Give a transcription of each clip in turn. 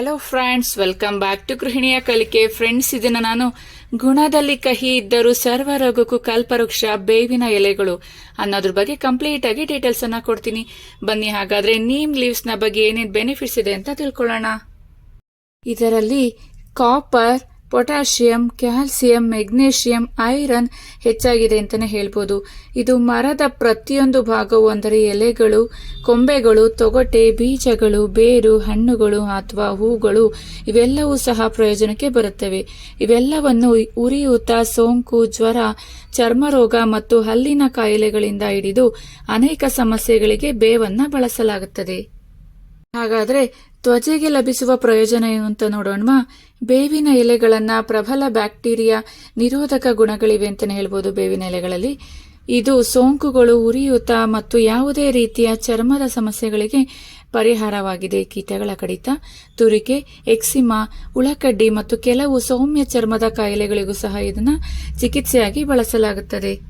Hello friends welcome back to ಗೃಹಿಣಿಯ ಕಲಿಕೆ friends ಇದನ್ನ ನಾನು ಗುಣದಲ್ಲಿ ಕಹಿ ಇದ್ದರೂ ಸರ್ವ ರೋಗಕ್ಕೂ ಕಲ್ಪವೃಕ್ಷ, ಬೇವಿನ ಎಲೆಗಳು ಅನ್ನೋದ್ರ ಬಗ್ಗೆ ಕಂಪ್ಲೀಟ್ ಆಗಿ ಡೀಟೇಲ್ಸ್ ಅನ್ನ ಕೊಡ್ತೀನಿ. ಬನ್ನಿ, ಹಾಗಾದ್ರೆ ನೀಮ್ ಲೀವ್ಸ್ನ ಬಗ್ಗೆ ಏನೇನು ಬೆನಿಫಿಟ್ಸ್ ಇದೆ ಅಂತ ತಿಳ್ಕೊಳ್ಳೋಣ. ಇದರಲ್ಲಿ copper potassium, calcium, magnesium, iron ಹೆಚ್ಚಾಗಿದೆ ಅಂತಾನೆ ಹೇಳ್ಬೋದು. ಇದು ಮರದ ಪ್ರತಿಯೊಂದು ಭಾಗವು ಅಂದರೆ ಎಲೆಗಳು, ಕೊಂಬೆಗಳು, ತೊಗಟೆ, ಬೀಜಗಳು, ಬೇರು, ಹಣ್ಣುಗಳು ಅಥವಾ ಹೂಗಳು, ಇವೆಲ್ಲವೂ ಸಹ ಪ್ರಯೋಜನಕ್ಕೆ ಬರುತ್ತವೆ. ಇವೆಲ್ಲವನ್ನು ಉರಿಯೂತ, ಸೋಂಕು, ಜ್ವರ, ಚರ್ಮರೋಗ ಮತ್ತು ಹಲ್ಲಿನ ಕಾಯಿಲೆಗಳಿಂದ ಹಿಡಿದು ಅನೇಕ ಸಮಸ್ಯೆಗಳಿಗೆ ಬೇವನ್ನ ಬಳಸಲಾಗುತ್ತದೆ. ಹಾಗಾದ್ರೆ ತ್ವಚೆಗೆ ಲಭಿಸುವ ಪ್ರಯೋಜನ ಏನು ಅಂತ ನೋಡೋಣ ಬೇವಿನ ಎಲೆಗಳನ್ನು ಪ್ರಬಲ ಬ್ಯಾಕ್ಟೀರಿಯಾ ನಿರೋಧಕ ಗುಣಗಳಿವೆ ಅಂತಲೇ ಹೇಳ್ಬೋದು ಬೇವಿನ ಎಲೆಗಳಲ್ಲಿ. ಇದು ಸೋಂಕುಗಳು ಉರಿಯೂತ ಮತ್ತು ಯಾವುದೇ ರೀತಿಯ ಚರ್ಮದ ಸಮಸ್ಯೆಗಳಿಗೆ ಪರಿಹಾರವಾಗಿದೆ. ಕೀಟಗಳ ಕಡಿತ, ತುರಿಕೆ, ಎಕ್ಸಿಮಾ, ಉಳಕಡ್ಡಿ ಮತ್ತು ಕೆಲವು ಸೌಮ್ಯ ಚರ್ಮದ ಕಾಯಿಲೆಗಳಿಗೂ ಸಹ ಇದನ್ನು ಚಿಕಿತ್ಸೆಯಾಗಿ ಬಳಸಲಾಗುತ್ತದೆ.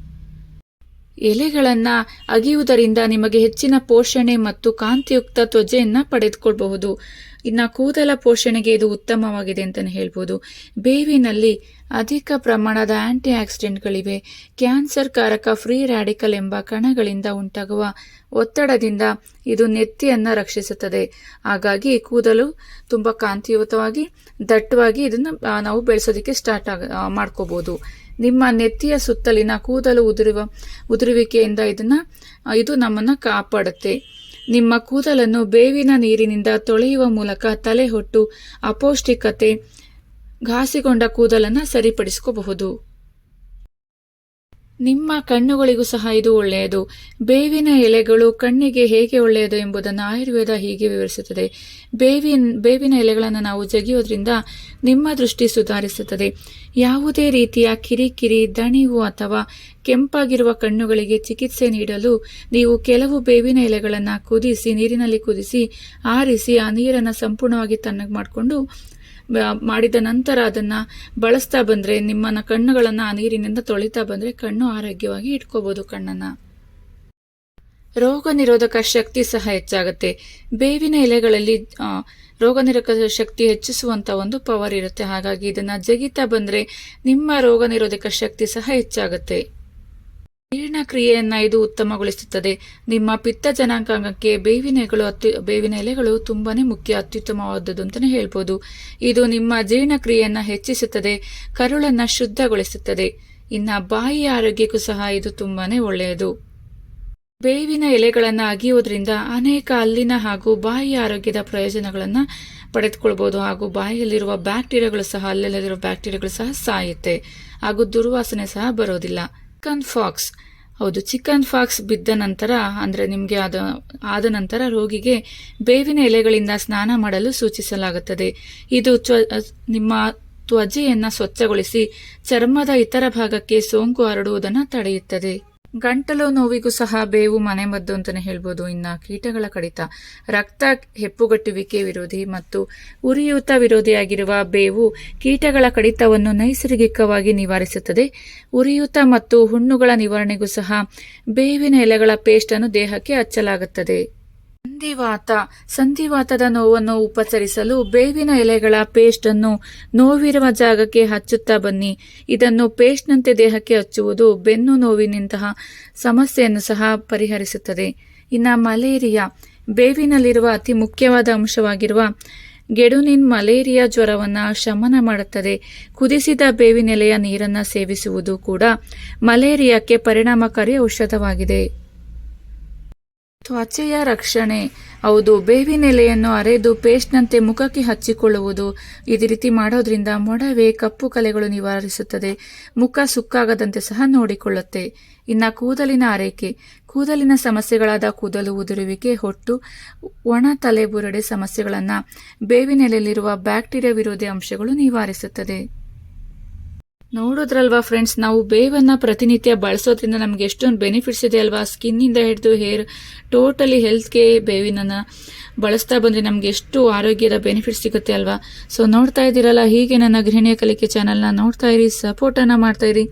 ಎಲೆಗಳನ್ನ ಅಗಿಯುವುದರಿಂದ ನಿಮಗೆ ಹೆಚ್ಚಿನ ಪೋಷಣೆ ಮತ್ತು ಕಾಂತಿಯುಕ್ತ ತ್ವಜೆಯನ್ನು ಪಡೆದುಕೊಳ್ಬಹುದು. ಇನ್ನ ಕೂದಲ ಪೋಷಣೆಗೆ ಇದು ಉತ್ತಮವಾಗಿದೆ ಅಂತಲೇ ಹೇಳ್ಬೋದು. ಬೇವಿನಲ್ಲಿ ಅಧಿಕ ಪ್ರಮಾಣದ ಆಂಟಿ ಆಕ್ಸಿಡೆಂಟ್ಗಳಿವೆ ಕ್ಯಾನ್ಸರ್ ಕಾರಕ ಫ್ರೀ ರ್ಯಾಡಿಕಲ್ ಎಂಬ ಕಣಗಳಿಂದ ಉಂಟಾಗುವ ಒತ್ತಡದಿಂದ ಇದು ನೆತ್ತಿಯನ್ನು ರಕ್ಷಿಸುತ್ತದೆ. ಹಾಗಾಗಿ ಕೂದಲು ತುಂಬಾ ಕಾಂತಿಯುತವಾಗಿ ದಟ್ಟವಾಗಿ ಇದನ್ನು ನಾವು ಬೆಳೆಸೋದಕ್ಕೆ ಸ್ಟಾರ್ಟ್ ಆಗ ಮಾಡ್ಕೋಬೋದು. ನಿಮ್ಮ ನೆತ್ತಿಯ ಸುತ್ತಲಿನ ಕೂದಲು ಉದುರುವ, ಉದುರುವಿಕೆಯಿಂದ ಇದನ್ನ ಇದು ನಮ್ಮನ್ನ ಕಾಪಾಡುತ್ತೆ. ನಿಮ್ಮ ಕೂದಲನ್ನು ಬೇವಿನ ನೀರಿನಿಂದ ತೊಳೆಯುವ ಮೂಲಕ ತಲೆ ಹೊಟ್ಟು ಅಪೌಷ್ಟಿಕತೆ, ಘಾಸಿಗೊಂಡ ಕೂದಲನ್ನ ಸರಿಪಡಿಸ್ಕೋಬಹುದು. ನಿಮ್ಮ ಕಣ್ಣುಗಳಿಗೂ ಸಹ ಇದು ಒಳ್ಳೆಯದು. ಬೇವಿನ ಎಲೆಗಳು ಕಣ್ಣಿಗೆ ಹೇಗೆ ಒಳ್ಳೆಯದು ಎಂಬುದನ್ನು ಆಯುರ್ವೇದ ಹೀಗೆ ವಿವರಿಸುತ್ತದೆ. ಬೇವಿನ ಬೇವಿನ ಎಲೆಗಳನ್ನು ನಾವು ಜಗಿಯೋದ್ರಿಂದ ನಿಮ್ಮ ದೃಷ್ಟಿ ಸುಧಾರಿಸುತ್ತದೆ. ಯಾವುದೇ ರೀತಿಯ ಕಿರಿಕಿರಿ, ದಣಿವು ಅಥವಾ ಕೆಂಪಾಗಿರುವ ಕಣ್ಣುಗಳಿಗೆ ಚಿಕಿತ್ಸೆ ನೀಡಲು ನೀವು ಕೆಲವು ಬೇವಿನ ಎಲೆಗಳನ್ನು ಕುದಿಸಿ, ನೀರಿನಲ್ಲಿ ಕುದಿಸಿ, ಆರಿಸಿ, ಆ ನೀರನ್ನು ಸಂಪೂರ್ಣವಾಗಿ ತಣ್ಣಗೆ ಮಾಡಿಕೊಂಡು ಮಾಡಿದ ನಂತರ ಅದನ್ನ ಬಳಸ್ತಾ ಬಂದ್ರೆ ನಿಮ್ಮನ್ನ ಕಣ್ಣುಗಳನ್ನು ಆ ನೀರಿನಿಂದ ತೊಳಿತಾ ಬಂದ್ರೆ ಕಣ್ಣು ಆರೋಗ್ಯವಾಗಿ ಇಟ್ಕೋಬಹುದು ಕಣ್ಣನ್ನ. ರೋಗ ನಿರೋಧಕ ಶಕ್ತಿ ಸಹ ಹೆಚ್ಚಾಗುತ್ತೆ. ಬೇವಿನ ಎಲೆಗಳಲ್ಲಿ ಆ, ರೋಗ ನಿರೋಧಕ ಶಕ್ತಿ ಹೆಚ್ಚಿಸುವಂತ ಒಂದು ಪವರ್ ಇರುತ್ತೆ. ಹಾಗಾಗಿ ಇದನ್ನ ಜಗಿತಾ ಬಂದ್ರೆ ನಿಮ್ಮ ರೋಗ ನಿರೋಧಕ ಶಕ್ತಿ ಸಹ ಹೆಚ್ಚಾಗುತ್ತೆ. ಜೀರ್ಣಕ್ರಿಯೆಯನ್ನ ಇದು ಉತ್ತಮಗೊಳಿಸುತ್ತದೆ. ನಿಮ್ಮ ಪಿತ್ತ ಜನಾಂಗಾಂಗಕ್ಕೆ ಬೇವಿನ ಎಲೆಗಳು ಅತ್ಯು ಬೇವಿನ ಎಲೆಗಳು ತುಂಬಾನೇ ಮುಖ್ಯ, ಅತ್ಯುತ್ತಮವಾದದ್ದು ಅಂತಾನೆ ಹೇಳ್ಬೋದು. ಇದು ನಿಮ್ಮ ಜೀರ್ಣಕ್ರಿಯೆಯನ್ನು ಹೆಚ್ಚಿಸುತ್ತದೆ, ಕರುಳನ್ನ ಶುದ್ಧಗೊಳಿಸುತ್ತದೆ. ಇನ್ನ ಬಾಯಿಯ ಆರೋಗ್ಯಕ್ಕೂ ಸಹ ಇದು ತುಂಬಾನೇ ಒಳ್ಳೆಯದು. ಬೇವಿನ ಎಲೆಗಳನ್ನ ಅಗಿಯೋದ್ರಿಂದ ಅನೇಕ ಅಲ್ಲಿನ ಹಾಗೂ ಬಾಯಿ ಆರೋಗ್ಯದ ಪ್ರಯೋಜನಗಳನ್ನು ಪಡೆದುಕೊಳ್ಬಹುದು ಹಾಗೂ ಬಾಯಿಯಲ್ಲಿರುವ ಬ್ಯಾಕ್ಟೀರಿಯಾಗಳು ಸಹ ಅಲ್ಲಲ್ಲಿರುವ ಬ್ಯಾಕ್ಟೀರಿಯಾಗಳು ಸಹ ಸಾಯುತ್ತೆ. ಹಾಗೂ ದುರ್ವಾಸನೆ ಸಹ ಬರೋದಿಲ್ಲ. ಚಿಕನ್ ಫಾಕ್ಸ್ ಹೌದು ಚಿಕನ್ ಫಾಕ್ಸ್ ಬಿದ್ದ ನಂತರ, ಅಂದ್ರೆ ನಿಮಗೆ ಆದ ಆದ ನಂತರ ರೋಗಿಗೆ ಬೇವಿನ ಎಲೆಗಳಿಂದ ಸ್ನಾನ ಮಾಡಲು ಸೂಚಿಸಲಾಗುತ್ತದೆ. ಇದು ನಿಮ್ಮ ತ್ವಜೆಯನ್ನು ಸ್ವಚ್ಛಗೊಳಿಸಿ ಚರ್ಮದ ಇತರ ಭಾಗಕ್ಕೆ ಸೋಂಕು ಹರಡುವುದನ್ನು ತಡೆಯುತ್ತದೆ. ಗಂಟಲು ನೋವಿಗೂ ಸಹ ಬೇವು ಮನೆಮದ್ದು ಅಂತಾನೆ ಹೇಳ್ಬೋದು. ಇನ್ನು ಕೀಟಗಳ ಕಡಿತ, ರಕ್ತ ಹೆಪ್ಪುಗಟ್ಟುವಿಕೆ ವಿರೋಧಿ ಮತ್ತು ಉರಿಯೂತ ವಿರೋಧಿಯಾಗಿರುವ ಬೇವು ಕೀಟಗಳ ಕಡಿತವನ್ನು ನೈಸರ್ಗಿಕವಾಗಿ ನಿವಾರಿಸುತ್ತದೆ. ಉರಿಯೂತ ಮತ್ತು ಹುಣ್ಣುಗಳ ನಿವಾರಣೆಗೂ ಸಹ ಬೇವಿನ ಎಲೆಗಳ ಪೇಸ್ಟ್ ಅನ್ನು ದೇಹಕ್ಕೆ ಹಚ್ಚಲಾಗುತ್ತದೆ. ಸಂಧಿವಾತ. ಸಂಧಿವಾತದ ನೋವನ್ನು ಉಪಚರಿಸಲು ಬೇವಿನ ಎಲೆಗಳ ಪೇಸ್ಟ್ ಅನ್ನು ನೋವಿರುವ ಜಾಗಕ್ಕೆ ಹಚ್ಚುತ್ತಾ ಬನ್ನಿ. ಇದನ್ನು ಪೇಸ್ಟ್ನಂತೆ ದೇಹಕ್ಕೆ ಹಚ್ಚುವುದು ಬೆನ್ನು ನೋವಿನಂತಹ ಸಮಸ್ಯೆಯನ್ನು ಸಹ ಪರಿಹರಿಸುತ್ತದೆ. ಇನ್ನು ಮಲೇರಿಯಾ. ಬೇವಿನಲ್ಲಿರುವ ಅತಿ ಮುಖ್ಯವಾದ ಅಂಶವಾಗಿರುವ ಗೆಡುನಿನ್ ಮಲೇರಿಯಾ ಜ್ವರವನ್ನು ಶಮನ ಮಾಡುತ್ತದೆ. ಕುದಿಸಿದ ಬೇವಿನೆಲೆಯ ನೀರನ್ನ ಸೇವಿಸುವುದು ಕೂಡ ಮಲೇರಿಯಾಕ್ಕೆ ಪರಿಣಾಮಕಾರಿ ಔಷಧವಾಗಿದೆ. ತ್ವಚೆಯ ರಕ್ಷಣೆ. ಹೌದು ಬೇವಿನೆಲೆಯನ್ನು ಅರೆದು ಪೇಸ್ಟ್ನಂತೆ ಮುಖಕ್ಕೆ ಹಚ್ಚಿಕೊಳ್ಳುವುದು. ಇದೇ ರೀತಿ ಮಾಡೋದ್ರಿಂದ ಮೊಡವೆ, ಕಪ್ಪು ಕಲೆಗಳು ನಿವಾರಿಸುತ್ತದೆ. ಮುಖ ಸುಕ್ಕಾಗದಂತೆ ಸಹ ನೋಡಿಕೊಳ್ಳುತ್ತೆ. ಇನ್ನ ಕೂದಲಿನ ಆರೈಕೆ ಕೂದಲಿನ ಸಮಸ್ಯೆಗಳಾದ ಕೂದಲು ಉದುರುವಿಕೆ, ಹೊಟ್ಟು, ಒಣ ತಲೆಬುರಡೆ ಬುರುಡೆ ಸಮಸ್ಯೆಗಳನ್ನು ಬೇವಿನೆಲೆಯಲ್ಲಿರುವ ಬ್ಯಾಕ್ಟೀರಿಯಾ ವಿರೋಧಿ ಅಂಶಗಳು ನಿವಾರಿಸುತ್ತದೆ. ನೋಡೋದ್ರಲ್ವಾ ಫ್ರೆಂಡ್ಸ್ ನಾವು ಬೇವನ್ನ ಪ್ರತಿನಿತ್ಯ ಬಳಸೋದ್ರಿಂದ ನಮ್ಗೆ ಎಷ್ಟೊಂದು ಬೆನಿಫಿಟ್ಸ್ ಇದೆ ಅಲ್ವಾ? ಸ್ಕಿನ್ನಿಂದ ಹಿಡಿದು ಹೇರ್ ಟೋಟಲಿ ಹೆಲ್ತ್ಗೆ ಬೇವಿನನ್ನ ಬಳಸ್ತಾ ಬಂದ್ರೆ ನಮ್ಗೆ ಎಷ್ಟು ಆರೋಗ್ಯದ ಬೆನಿಫಿಟ್ ಸಿಗುತ್ತೆ ಅಲ್ವಾ? ಸೊ ನೋಡ್ತಾ ಇದ್ದೀರಲ್ಲ, ಹೀಗೆ ನನ್ನ ಗೃಹಿಣಿಯ ಕಲಿಕೆ ಚಾನಲ್ನ ನೋಡ್ತಾ ಇರಿ ಸಪೋರ್ಟನ್ನು ಮಾಡ್ತಾ ಇರಿ.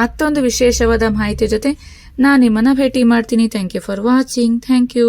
ಮತ್ತೊಂದು ವಿಶೇಷವಾದ ಮಾಹಿತಿ ಜೊತೆ ನಾನು ನಿಮ್ಮನ್ನ ಭೇಟಿ ಮಾಡ್ತೀನಿ. Thank you for watching thank you